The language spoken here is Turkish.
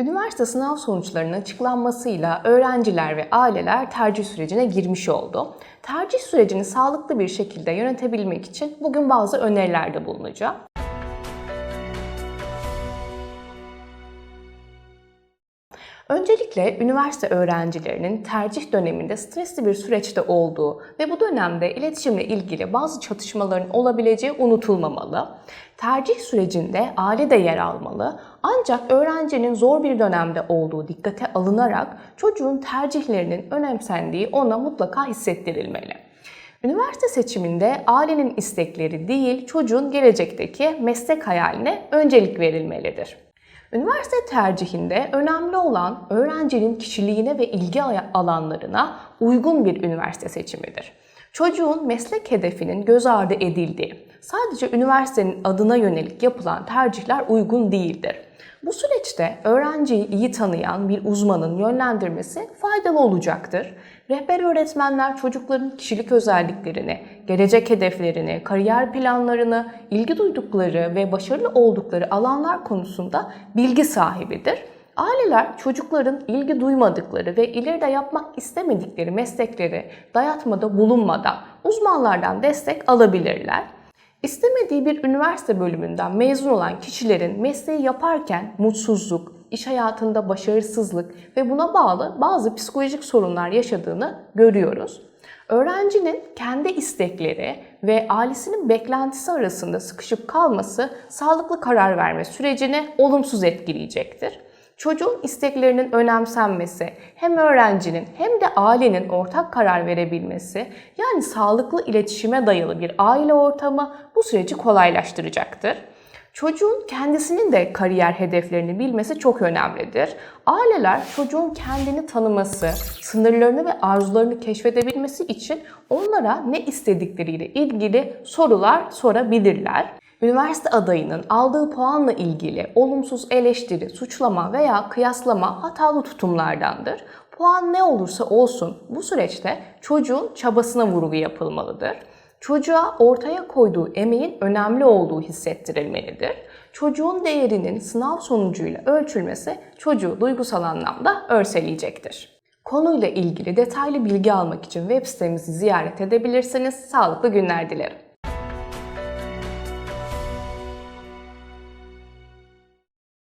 Üniversite sınav sonuçlarının açıklanmasıyla öğrenciler ve aileler tercih sürecine girmiş oldu. Tercih sürecini sağlıklı bir şekilde yönetebilmek için bugün bazı önerilerde bulunacağım. Öncelikle üniversite öğrencilerinin tercih döneminde stresli bir süreçte olduğu ve bu dönemde iletişimle ilgili bazı çatışmaların olabileceği unutulmamalı. Tercih sürecinde aile de yer almalı. Ancak öğrencinin zor bir dönemde olduğu dikkate alınarak çocuğun tercihlerinin önemsendiği ona mutlaka hissettirilmeli. Üniversite seçiminde ailenin istekleri değil, çocuğun gelecekteki meslek hayaline öncelik verilmelidir. Üniversite tercihinde önemli olan öğrencinin kişiliğine ve ilgi alanlarına uygun bir üniversite seçimidir. Çocuğun meslek hedefinin göz ardı edildiği, sadece üniversitenin adına yönelik yapılan tercihler uygun değildir. Bu süreçte öğrenciyi iyi tanıyan bir uzmanın yönlendirmesi faydalı olacaktır. Rehber öğretmenler çocukların kişilik özelliklerini, gelecek hedeflerini, kariyer planlarını, ilgi duydukları ve başarılı oldukları alanlar konusunda bilgi sahibidir. Aileler çocukların ilgi duymadıkları ve ileride yapmak istemedikleri meslekleri dayatmada bulunmadan uzmanlardan destek alabilirler. İstemediği bir üniversite bölümünden mezun olan kişilerin mesleği yaparken mutsuzluk, iş hayatında başarısızlık ve buna bağlı bazı psikolojik sorunlar yaşadığını görüyoruz. Öğrencinin kendi istekleri ve ailesinin beklentisi arasında sıkışıp kalması sağlıklı karar verme sürecini olumsuz etkileyecektir. Çocuğun isteklerinin önemsenmesi, hem öğrencinin hem de ailenin ortak karar verebilmesi, yani sağlıklı iletişime dayalı bir aile ortamı bu süreci kolaylaştıracaktır. Çocuğun kendisinin de kariyer hedeflerini bilmesi çok önemlidir. Aileler çocuğun kendini tanıması, sınırlarını ve arzularını keşfedebilmesi için onlara ne istedikleriyle ilgili sorular sorabilirler. Üniversite adayının aldığı puanla ilgili olumsuz eleştiri, suçlama veya kıyaslama hatalı tutumlardandır. Puan ne olursa olsun bu süreçte çocuğun çabasına vurgu yapılmalıdır. Çocuğa ortaya koyduğu emeğin önemli olduğu hissettirilmelidir. Çocuğun değerinin sınav sonucuyla ölçülmesi çocuğu duygusal anlamda örseleyecektir. Konuyla ilgili detaylı bilgi almak için web sitemizi ziyaret edebilirsiniz. Sağlıklı günler dilerim.